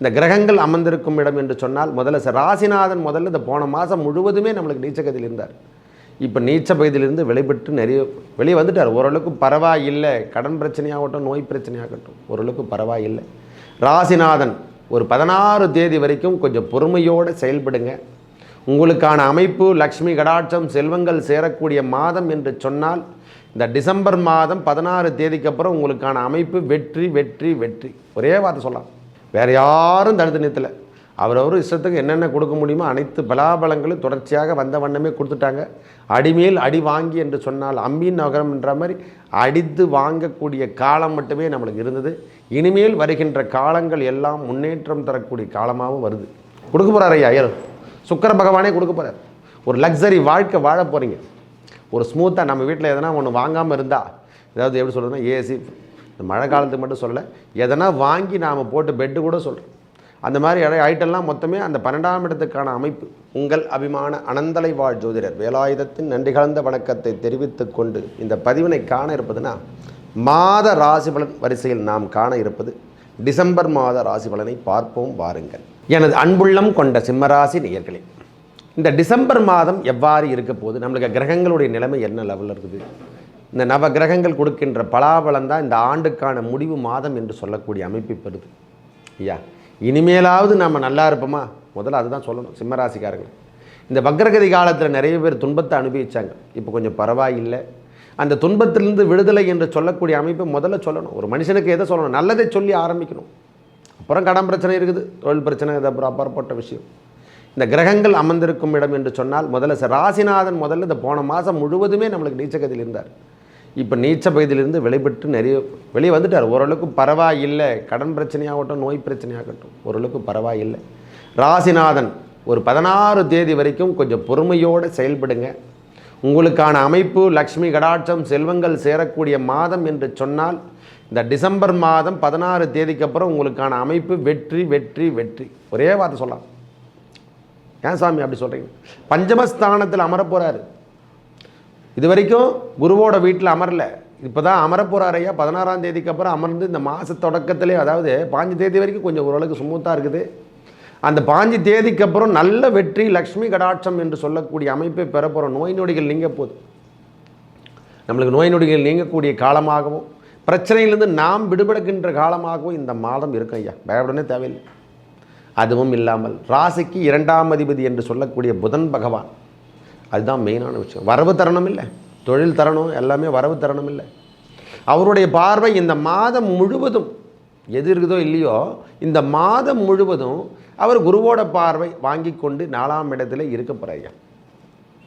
இந்த கிரகங்கள் அமர்ந்திருக்கும் இடம் என்று சொன்னால் முதல்ல ராசிநாதன் முதல்ல இந்த போன மாதம் முழுவதுமே நம்மளுக்கு நீச்சகதியில் இருந்தார். இப்போ நீச்ச பகுதியிலிருந்து வெளிப்பட்டு நிறைய வெளியே வந்துட்டார். ஓரளவுக்கு பரவாயில்லை. கடன் பிரச்சனையாகட்டும் நோய் பிரச்சனையாகட்டும் ஓரளவுக்கு பரவாயில்லை. ராசிநாதன் ஒரு பதினாறு தேதி வரைக்கும் கொஞ்சம் பொறுமையோடு செயல்படுங்க. உங்களுக்கான அமைப்பு லக்ஷ்மி கடாட்சம் செல்வங்கள் சேரக்கூடிய மாதம் என்று சொன்னால் இந்த டிசம்பர் மாதம் பதினாறு தேதிக்கு அப்புறம் உங்களுக்கான அமைப்பு வெற்றி வெற்றி வெற்றி. ஒரே வார்த்தை சொல்லலாம். வேறு யாரும் தடுத்து நிறுத்தலை. அவரவர் இஷ்டத்துக்கு என்னென்ன கொடுக்க முடியுமோ அனைத்து பலாபலங்களும் தொடர்ச்சியாக வந்த வண்ணமே கொடுத்துட்டாங்க. அடிமேல் அடி வாங்கி என்று சொன்னால் அம்பின் நகரம் என்ற மாதிரி அடித்து வாங்கக்கூடிய காலம் மட்டுமே நம்மளுக்கு இருந்தது. இனிமேல் வருகின்ற காலங்கள் எல்லாம் முன்னேற்றம் தரக்கூடிய காலமாகவும் வருது. கொடுக்க போகிறார் ஐயா ஐயர். சுக்கர பகவானே கொடுக்க போகிறார் ஒரு லக்ஸரி வாழ்க்கை வாழ போகிறீங்க ஒரு ஸ்மூத்தாக நம்ம வீட்டில் எதனா ஒன்று வாங்காமல் இருந்தால் ஏதாவது எப்படி சொல்கிறதுனா ஏசி இந்த மழை காலத்துக்கு மட்டும் சொல்லலை எதனா வாங்கி நாம் போட்டு பெட்டு கூட சொல்கிறோம் அந்த மாதிரி ஐட்டெல்லாம் மொத்தமே அந்த பன்னெண்டாம் இடத்துக்கான அமைப்பு. உங்கள் அபிமான அனந்தலை வாழ் ஜோதிடர் வேலாயுதத்தின் நன்றி கலந்த வணக்கத்தை தெரிவித்து கொண்டு இந்த பதிவினை காண இருப்பதுனா மாத ராசி பலன் வரிசையில் நாம் காண இருப்பது டிசம்பர் மாத ராசி பலனை பார்ப்போம் வாருங்கள். எனது அன்புள்ளம் கொண்ட சிம்மராசி நேயர்களே இந்த டிசம்பர் மாதம் எவ்வாறு இருக்க போகுது? நம்மளுக்கு கிரகங்களுடைய நிலைமை என்ன லெவலில் இருக்குது? இந்த நவ கிரகங்கள் கொடுக்கின்ற பலாபலம் தான் இந்த ஆண்டுக்கான முடிவு மாதம் என்று சொல்லக்கூடிய அமைப்பு பெறுது ஐயா இனிமேலாவது நம்ம நல்லா இருப்போமா? முதல்ல அதுதான் சொல்லணும் சிம்மராசிக்காரர்கள். இந்த வக்ரகதி காலத்தில் நிறைய பேர் துன்பத்தை அனுபவித்தாங்க இப்போ கொஞ்சம் பரவாயில்லை. அந்த துன்பத்திலிருந்து விடுதலை என்று சொல்லக்கூடிய அமைப்பை முதல்ல சொல்லணும். ஒரு மனுஷனுக்கு எதை சொல்லணும்? நல்லதை சொல்லி ஆரம்பிக்கணும். அப்புறம் கடன் பிரச்சனை இருக்குது தொழில் பிரச்சனை இது அப்புறம் அப்பாற்பட்ட விஷயம். இந்த கிரகங்கள் அமர்ந்திருக்கும் இடம் என்று சொன்னால் முதல்ல ராசிநாதன் முதல்ல இந்த போன மாதம் முழுவதுமே நம்மளுக்கு நீச்சகத்தில் இருந்தார். இப்போ நீச்ச பகுதியிலிருந்து வெளிப்பட்டு நிறைய வெளியே வந்துட்டார். ஓரளவுக்கு பரவாயில்லை. கடன் பிரச்சனையாகட்டும் நோய் பிரச்சனையாகட்டும் ஓரளவுக்கு பரவாயில்லை. ராசிநாதன் ஒரு பதினாறு தேதி வரைக்கும் கொஞ்சம் பொறுமையோடு செயல்படுங்க. உங்களுக்கான அமைப்பு லக்ஷ்மி கடாட்சம் செல்வங்கள் சேரக்கூடிய மாதம் என்று சொன்னால் இந்த டிசம்பர் மாதம் பதினாறு தேதிக்கு அப்புறம் உங்களுக்கான அமைப்பு வெற்றி வெற்றி வெற்றி. ஒரே வார்த்தை சொல்லலாம். ஏன் சாமி அப்படி சொல்கிறீங்க பஞ்சமஸ்தானத்தில் அமரப்போகிறாரு இது வரைக்கும் குருவோட வீட்டில் அமரல. இப்போ தான் அமரப் ஐயா பதினாறாம் தேதிக்கு அப்புறம் அமர்ந்து இந்த மாத தொடக்கத்திலே அதாவது பாஞ்சு தேதி வரைக்கும் கொஞ்சம் ஓரளவுக்கு ஸ்மூத்தாக இருக்குது. அந்த பாஞ்சு தேதிக்கு அப்புறம் நல்ல வெற்றி லக்ஷ்மி கடாட்சம் என்று சொல்லக்கூடிய அமைப்பை பெற போகிறோம் நோய் நொடிகள் நீங்க போகுது நம்மளுக்கு நோய் நொடிகள் நீங்கக்கூடிய காலமாகவும் பிரச்சனையிலிருந்து நாம் விடுபடுகின்ற காலமாகவும் இந்த மாதம் இருக்கும் ஐயா. பயப்படனே தேவையில்லை. அதுவும் இல்லாமல் ராசிக்கு இரண்டாம் அதிபதி என்று சொல்லக்கூடிய புதன் பகவான் அதுதான் மெயினான விஷயம். வரவு தரணும் இல்லை. தொழில் தரணும் எல்லாமே வரவு தரணும் இல்லை. அவருடைய பார்வை இந்த மாதம் முழுவதும் எது இருக்குதோ இல்லையோ இந்த மாதம் முழுவதும் அவர் குருவோட பார்வை வாங்கி கொண்டு நாலாம் இடத்துல இருக்க போகிறாங்க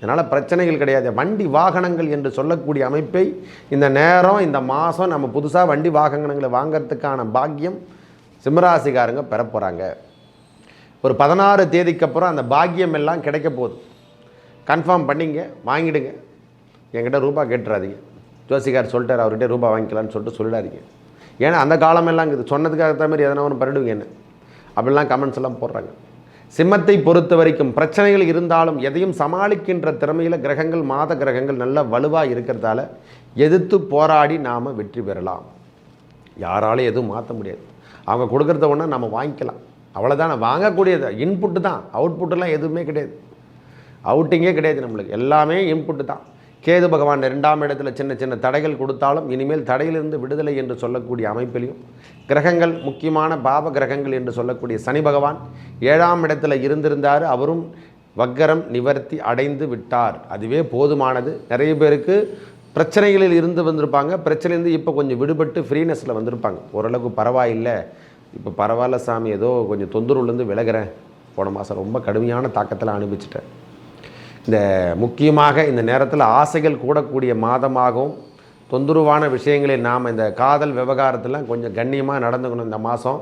அதனால் பிரச்சனைகள் கிடையாது. வண்டி வாகனங்கள் என்று சொல்லக்கூடிய அமைப்பை இந்த நேரம் இந்த மாதம் நம்ம புதுசாக வண்டி வாகனங்களை வாங்கிறதுக்கான பாக்கியம் சிம்மராசிக்காரங்க பெற போகிறாங்க ஒரு பதினாறு தேதிக்கு அப்புறம் அந்த பாக்கியம் எல்லாம் கிடைக்க போகுது. கன்ஃபார்ம் பண்ணிங்க வாங்கிடுங்க. என்கிட்ட ரூபா கேட்டுறாதீங்க. ஜோசிகார் சொல்லிட்டார் அவர்கிட்ட ரூபா வாங்கிக்கலான்னு சொல்லிட்டு சொல்லிடாதீங்க. ஏன்னா அந்த காலமெல்லாம் இருக்குது. சொன்னதுக்கு தான் மாதிரி எதனா ஒன்று பண்ணிடுவீங்க என்ன? அப்படிலாம் கமெண்ட்ஸ் எல்லாம் போடுறாங்க. சிம்மத்தை பொறுத்த வரைக்கும் பிரச்சனைகள் இருந்தாலும் எதையும் சமாளிக்கின்ற திறமையில் கிரகங்கள் மாத கிரகங்கள் நல்ல வலுவாக இருக்கிறதால எதிர்த்து போராடி நாம் வெற்றி பெறலாம். யாராலும் எதுவும் மாற்ற முடியாது. அவங்க கொடுக்குறத ஒன்றா நம்ம வாங்கிக்கலாம். அவ்வளோதானே வாங்கக்கூடியது இன்புட்டு தான். அவுட்புட்டெல்லாம் எதுவுமே கிடையாது. அவுட்டிங்கே கிடையாது நம்மளுக்கு. எல்லாமே இன்புட்டு தான். கேது பகவான் ரெண்டாம் இடத்துல சின்ன சின்ன தடைகள் கொடுத்தாலும் இனிமேல் தடையிலிருந்து விடுதலை என்று சொல்லக்கூடிய அமைப்பிலையும் கிரகங்கள் முக்கியமான பாப கிரகங்கள் என்று சொல்லக்கூடிய சனி பகவான் ஏழாம் இடத்துல இருந்திருந்தார். அவரும் வக்கரம் நிவர்த்தி அடைந்து விட்டார். அதுவே போதுமானது. நிறைய பேருக்கு பிரச்சனைகளில் இருந்து வந்திருப்பாங்க. பிரச்சனையிலேருந்து இப்போ கொஞ்சம் விடுபட்டு ஃப்ரீனஸில் வந்திருப்பாங்க. ஓரளவுக்கு பரவாயில்லை. இப்போ பரவாயில்ல சாமி. ஏதோ கொஞ்சம் தொந்தரவுலேருந்து விலகிறேன். போன மாதம் ரொம்ப கடுமையான தாக்கத்தில் அனுபவிச்சிட்டேன். இந்த முக்கியமாக இந்த நேரத்தில் ஆசைகள் கூடக்கூடிய மாதமாகவும் தொந்தரவான விஷயங்களை நாம் இந்த காதல் விவகாரத்தில் கொஞ்சம் கண்ணியமாக நடந்துக்கணும் இந்த மாதம்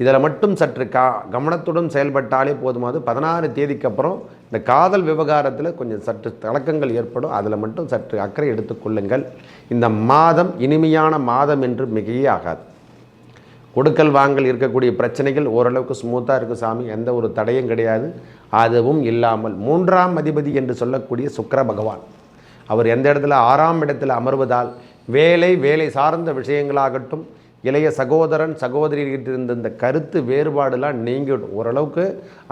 இதில் மட்டும் சற்று கா கவனத்துடன் செயல்பட்டாலே போதுமாது பதினாறு தேதிக்கு அப்புறம் இந்த காதல் விவகாரத்தில் கொஞ்சம் சற்று தளக்கங்கள் ஏற்படும். அதில் மட்டும் சற்று அக்கறை எடுத்துக்கொள்ளுங்கள் இந்த மாதம் இனிமையான மாதம் என்று மிகையே ஆகாது. கொடுக்கல் வாங்கல் இருக்கக்கூடிய பிரச்சனைகள் ஓரளவுக்கு ஸ்மூத்தாக இருக்கும் சாமி. எந்த ஒரு தடையும் கிடையாது. அதுவும் இல்லாமல் மூன்றாம் அதிபதி என்று சொல்லக்கூடிய சுக்கிர பகவான். அவர் எந்த இடத்துல ஆறாம் இடத்தில் அமர்வதால் வேலை வேலை சார்ந்த விஷயங்களாகட்டும் இளைய சகோதரன் சகோதரிகிட்ட இருந்த இந்த கருத்து வேறுபாடுலாம் நீங்கிடும் ஓரளவுக்கு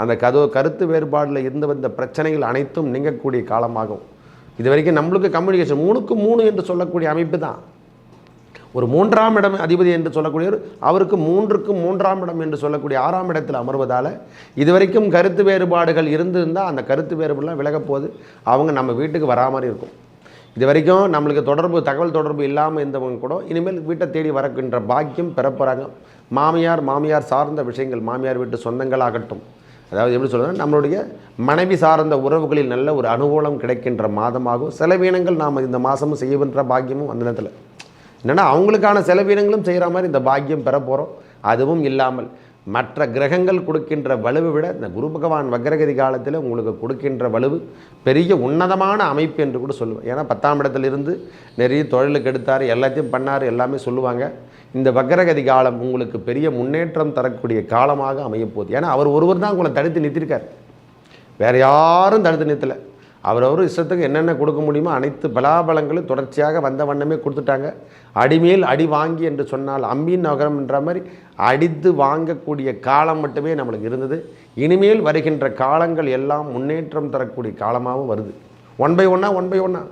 அந்த கதோ கருத்து வேறுபாடில் இருந்து வந்த பிரச்சனைகள் அனைத்தும் நீங்கக்கூடிய காலமாகும். இது வரைக்கும் நம்மளுக்கு கம்யூனிகேஷன் மூணுக்கு மூணு என்று சொல்லக்கூடிய அமைப்பு தான். ஒரு மூன்றாம் இடம் அதிபதி என்று சொல்லக்கூடியவர் அவருக்கு மூன்றுக்கு மூன்றாம் இடம் என்று சொல்லக்கூடிய ஆறாம் இடத்தில் அமர்வதால் இதுவரைக்கும் கருத்து வேறுபாடுகள் இருந்திருந்தால் அந்த கருத்து வேறுபாடுலாம் விலகப்போது அவங்க நம்ம வீட்டுக்கு வரா மாதிரி இருக்கும். இது வரைக்கும் நம்மளுக்கு தொடர்பு தகவல் தொடர்பு இல்லாமல் இருந்தவங்க கூட இனிமேல் வீட்டை தேடி வரக்கின்ற பாக்கியம் பெறப்போகிறாங்க மாமியார் மாமியார் சார்ந்த விஷயங்கள் மாமியார் வீட்டு சொந்தங்களாகட்டும். அதாவது எப்படி சொல்கிறேன் நம்மளுடைய மனைவி சார்ந்த உறவுகளில் நல்ல ஒரு அனுகூலம் கிடைக்கின்ற மாதமாகும். செலவீனங்கள் நாம் இந்த மாதமும் செய்யவின்ற பாக்கியமும் அந்த நேரத்தில். என்னென்னா அவங்களுக்கான செலவீனங்களும் செய்கிற மாதிரி இந்த பாக்கியம் பெற போகிறோம் அதுவும் இல்லாமல் மற்ற கிரகங்கள் கொடுக்கின்ற வலுவை விட இந்த குரு பகவான் வக்ரகதி காலத்தில் உங்களுக்கு கொடுக்கின்ற வலுவு பெரிய உன்னதமான அமைப்பு என்று கூட சொல்லுவேன். ஏன்னா பத்தாம் இடத்துலேருந்து நிறைய தொழிலுக்கு எடுத்தார் எல்லாத்தையும் பண்ணார் எல்லாமே சொல்லுவாங்க. இந்த வக்ரகதி காலம் உங்களுக்கு பெரிய முன்னேற்றம் தரக்கூடிய காலமாக அமையப்போகுது ஏன்னா அவர் ஒருவர் தான் உங்களை தடுத்து நிறுத்திருக்கார். வேறு யாரும் தடுத்து நிறுத்தலை. அவரவர் இஷ்டத்துக்கு என்னென்ன கொடுக்க முடியுமோ அனைத்து பலாபலங்களும் தொடர்ச்சியாக வந்த வண்ணமே கொடுத்துட்டாங்க. அடிமேல் அடி வாங்கி என்று சொன்னால் அம்பின் நகரம் என்ற மாதிரி அடித்து வாங்கக்கூடிய காலம் மட்டுமே நம்மளுக்கு இருந்தது. இனிமேல் வருகின்ற காலங்கள் எல்லாம் முன்னேற்றம் தரக்கூடிய காலமாகவும் வருது. ஒன் பை ஒன்னா ஒன் பை ஒன்னா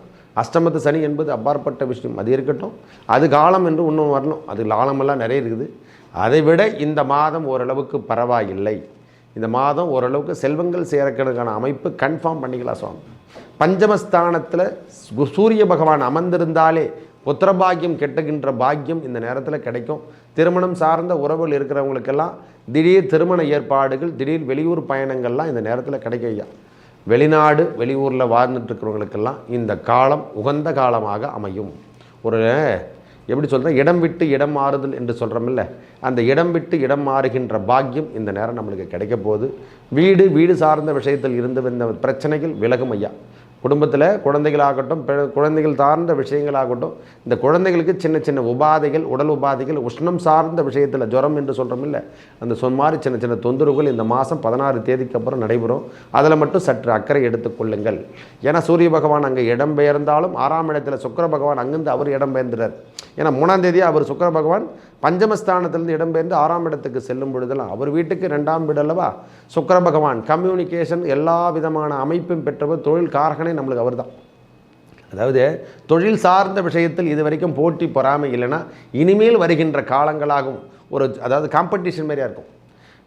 அஷ்டமத்து சனி என்பது அப்பாற்பட்ட விஷயம். அது இருக்கட்டும். அது காலம் என்று இன்னும் வரணும். அது காலமெல்லாம் நிறைய இருக்குது. அதை விட இந்த மாதம் ஓரளவுக்கு பரவாயில்லை. இந்த மாதம் ஓரளவுக்கு செல்வங்கள் சேர்க்கிறதுக்கான அமைப்பு கன்ஃபார்ம் பண்ணிக்கலாம் சுவாமி. பஞ்சமஸ்தானத்தில் சூரிய பகவான் அமர்ந்திருந்தாலே புத்திரபாகியம் கெட்டுகின்ற பாக்கியம் இந்த நேரத்தில் கிடைக்கும். திருமணம் சார்ந்த உறவுகள் இருக்கிறவங்களுக்கெல்லாம் திடீர் திருமண ஏற்பாடுகள் திடீர் வெளியூர் பயணங்கள்லாம் இந்த நேரத்தில் கிடைக்க ஐயா. வெளிநாடு வெளியூரில் வாழ்ந்துட்டு இருக்கிறவங்களுக்கெல்லாம் இந்த காலம் உகந்த காலமாக அமையும். ஒரு எப்படி சொல்கிறேன் இடம் விட்டு இடம் மாறுதல் என்று சொல்கிறோமில்ல அந்த இடம் விட்டு இடம் மாறுகின்ற பாக்கியம் இந்த நேரம் நம்மளுக்கு கிடைக்க போகுது. வீடு வீடு சார்ந்த விஷயத்தில் இருந்து வந்த பிரச்சனைகள் விலகும் ஐயா. குடும்பத்தில் குழந்தைகளாகட்டும் குழந்தைகள் சார்ந்த விஷயங்களாகட்டும் இந்த குழந்தைகளுக்கு சின்ன சின்ன உபாதைகள் உடல் உபாதைகள் உஷ்ணம் சார்ந்த விஷயத்தில் ஜுரம் என்று சொல்கிறோம் இல்லை அந்த சொன்ன மாதிரி சின்ன சின்ன தொந்தரவுகள் இந்த மாதம் பதினாறு தேதிக்கு அப்புறம் நடைபெறும். அதில் மட்டும் சற்று அக்கறை எடுத்துக்கொள்ளுங்கள் ஏன்னா சூரிய பகவான் அங்கே இடம்பெயர்ந்தாலும் ஆறாம் இடத்தில் சுக்கிர பகவான் அங்கிருந்து அவர் இடம்பெயர்ந்துறார் ஏன்னா மூணாம் தேதி அவர் சுக்கிர பகவான் பஞ்சமஸ்தானத்திலிருந்து இடம்பெயர்ந்து ஆறாம் இடத்துக்கு செல்லும் பொழுதெல்லாம் அவர் வீட்டுக்கு ரெண்டாம் வீடு அல்லவா? சுக்கர பகவான் கம்யூனிகேஷன் எல்லா விதமான அமைப்பும் பெற்றவர் தொழில் காரகனே நம்மளுக்கு அவர் தான் அதாவது தொழில் சார்ந்த விஷயத்தில் இது வரைக்கும் போட்டி பொறாமை இல்லைன்னா இனிமேல் வருகின்ற காலங்களாகும் ஒரு அதாவது காம்படிஷன் மாதிரியாக இருக்கும்.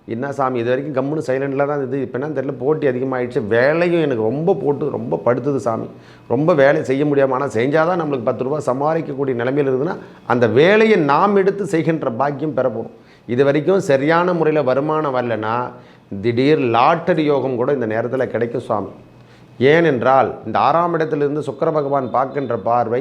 என்ன சாமி இது வரைக்கும் கம்முன்னு சைலண்டில் தான் இது இப்போ என்ன தெரியல போட்டி அதிகமாகிடுச்சு வேலையும் எனக்கு ரொம்ப போட்டு ரொம்ப படுத்துது சாமி. ரொம்ப வேலை செய்ய முடியாமல் ஆனால் செஞ்சால் தான் நம்மளுக்கு பத்து ரூபா சமாளிக்கக்கூடிய நிலைமையில் இருக்குதுன்னா அந்த வேலையை நாம் எடுத்து செய்கின்ற பாக்கியம் பெற இது வரைக்கும் சரியான முறையில் வருமானம் வரலன்னா திடீர் லாட்டரி யோகம் கூட இந்த நேரத்தில் கிடைக்கும் சுவாமி ஏனென்றால் இந்த ஆறாம் இடத்திலிருந்து சுக்கர பகவான் பார்க்கின்ற பார்வை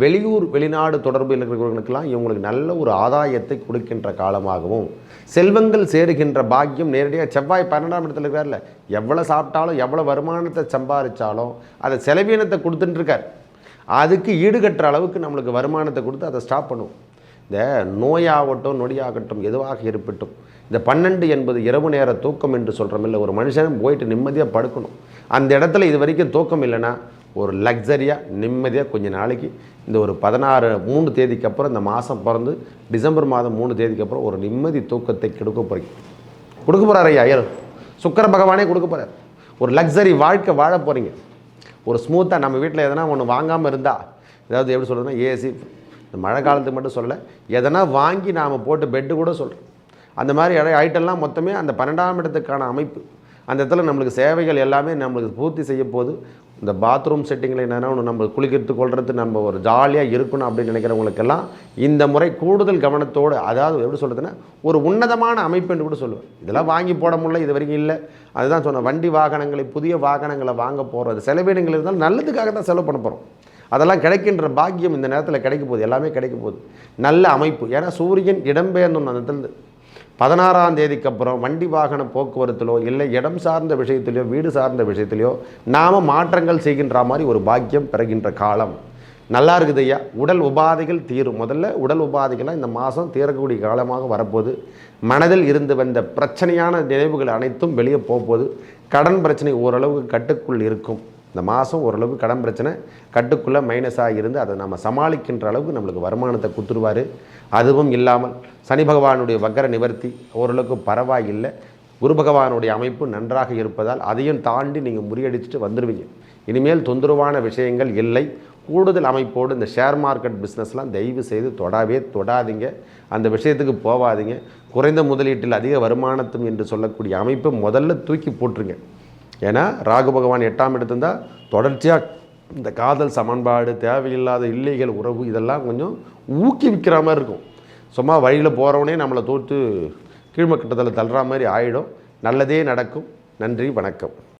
வெளியூர் வெளிநாடு தொடர்பில் இருக்கிறவர்களுக்கெல்லாம் இவங்களுக்கு நல்ல ஒரு ஆதாயத்தை கொடுக்கின்ற காலமாகவும் செல்வங்கள் சேருகின்ற பாக்கியம் நேரடியாக செவ்வாய் பன்னெண்டாம் இடத்துல இருக்கார்ல எவ்வளோ சாப்பிட்டாலும் எவ்வளோ வருமானத்தை சம்பாதிச்சாலும் அதை செலவீனத்தை கொடுத்துட்டுருக்கார் அதுக்கு ஈடுகட்டுற அளவுக்கு நம்மளுக்கு வருமானத்தை கொடுத்து அதை ஸ்டாப் பண்ணுவோம். இந்த நோயாகட்டும் நொடியாகட்டும் எதுவாக இருப்பட்டும் இந்த பன்னெண்டு என்பது இரவு நேர தூக்கம் என்று சொல்கிறோமில்ல ஒரு மனுஷன் போயிட்டு நிம்மதியாக படுக்கணும். அந்த இடத்துல இது வரைக்கும் தூக்கம் இல்லைன்னா ஒரு லக்ஸரியாக நிம்மதியாக கொஞ்ச நாளைக்கு இந்த ஒரு பதினாறு மூணு தேதிக்கு அப்புறம் இந்த மாதம் பிறந்து டிசம்பர் மாதம் மூணு தேதிக்கு அப்புறம் ஒரு நிம்மதி தூக்கத்தை கொடுக்க போகிறீங்க கொடுக்க போகிறார் ஐயா ஐயர் சுக்கர பகவானே கொடுக்க போகிறார் ஒரு லக்ஸரி வாழ்க்கை வாழ போகிறீங்க ஒரு ஸ்மூத்தாக நம்ம வீட்டில் எதனா ஒன்று வாங்காமல் இருந்தால் ஏதாவது எப்படி சொல்கிறதுனா ஏசி இந்த மழை காலத்துக்கு மட்டும் சொல்லலை எதனா வாங்கி நாம் போட்டு பெட்டு கூட சொல்கிறோம் அந்த மாதிரி இட ஐட்டம்லாம் மொத்தமே அந்த பன்னெண்டாம் இடத்துக்கான அமைப்பு. அந்த இடத்துல நம்மளுக்கு சேவைகள் எல்லாமே நம்மளுக்கு பூர்த்தி செய்ய போகுது இந்த பாத்ரூம் செட்டிங்கில் என்னென்னா ஒன்று நம்ம குளிக்கிறது கொள்றது நம்ம ஒரு ஜாலியாக இருக்கணும் அப்படின்னு நினைக்கிறவங்களுக்கெல்லாம் இந்த முறை கூடுதல் கவனத்தோடு அதாவது எப்படி சொல்கிறதுன்னா ஒரு உன்னதமான அமைப்பு என்று கூட சொல்லுவேன். இதெல்லாம் வாங்கி போட முடியல இது வரைக்கும் இல்லை. அதுதான் சொன்னேன் வண்டி வாகனங்களை புதிய வாகனங்களை வாங்க போகிறது செலவினங்கள் இருந்தாலும் நல்லதுக்காக தான் செலவு பண்ண போகிறோம் அதெல்லாம் கிடைக்கின்ற பாக்கியம் இந்த நேரத்தில் கிடைக்க போகுது. எல்லாமே கிடைக்க போகுது. நல்ல அமைப்பு. ஏன்னா சூரியன் இடம்பெயர்ந்தோம் அந்த இடத்துல பதினாறாம் தேதிக்கு அப்புறம் வண்டி வாகன போக்குவரத்திலோ இல்லை இடம் சார்ந்த விஷயத்திலையோ வீடு சார்ந்த விஷயத்திலையோ நாம் மாற்றங்கள் செய்கின்ற மாதிரி ஒரு பாக்கியம் பெறுகின்ற காலம். நல்லா இருக்குது ஐயா. உடல் உபாதைகள் தீரும். முதல்ல உடல் உபாதைகள்லாம் இந்த மாதம் தீரக்கூடிய காலமாக வரப்போகுது. மனதில் இருந்து வந்த பிரச்சனையான நினைவுகள் அனைத்தும் வெளியே போகும்போது கடன் பிரச்சனை ஓரளவுக்கு கட்டுக்குள் இருக்கும். இந்த மாதம் ஓரளவுக்கு கடன் பிரச்சனை கட்டுக்குள்ளே மைனஸாக இருந்து அதை நம்ம சமாளிக்கின்ற அளவுக்கு நம்மளுக்கு வருமானத்தை கொடுத்துருவார். அதுவும் இல்லாமல் சனி பகவானுடைய வக்கர நிவர்த்தி ஓரளவுக்கு பரவாயில்லை. குரு பகவானுடைய அமைப்பு நன்றாக இருப்பதால் அதையும் தாண்டி நீங்கள் முறியடிச்சுட்டு வந்துடுவீங்க இனிமேல் தொந்தரவான விஷயங்கள் இல்லை. கூடுதல் அமைப்போடு இந்த ஷேர் மார்க்கெட் பிஸ்னஸ்லாம் தயவு செய்து தொடாவே தொடாதீங்க. அந்த விஷயத்துக்கு போகாதீங்க குறைந்த முதலீட்டில் அதிக வருமானத்தும் என்று சொல்லக்கூடிய அமைப்பை முதல்ல தூக்கி போட்டுருங்க. ஏன்னா ராகு பகவான் எட்டாம் எடுத்திருந்தால் தொடர்ச்சியாக இந்த காதல் சமன்பாடு தேவையில்லாத இல்லைகள் உறவு இதெல்லாம் கொஞ்சம் ஊக்குவிக்கிற மாதிரி இருக்கும். சும்மா வழியில் போகிறவனே நம்மளை தோற்று கீழ்மக்கட்டத்தில் தள்ளுற மாதிரி ஆகிடும் நல்லதே நடக்கும். நன்றி வணக்கம்.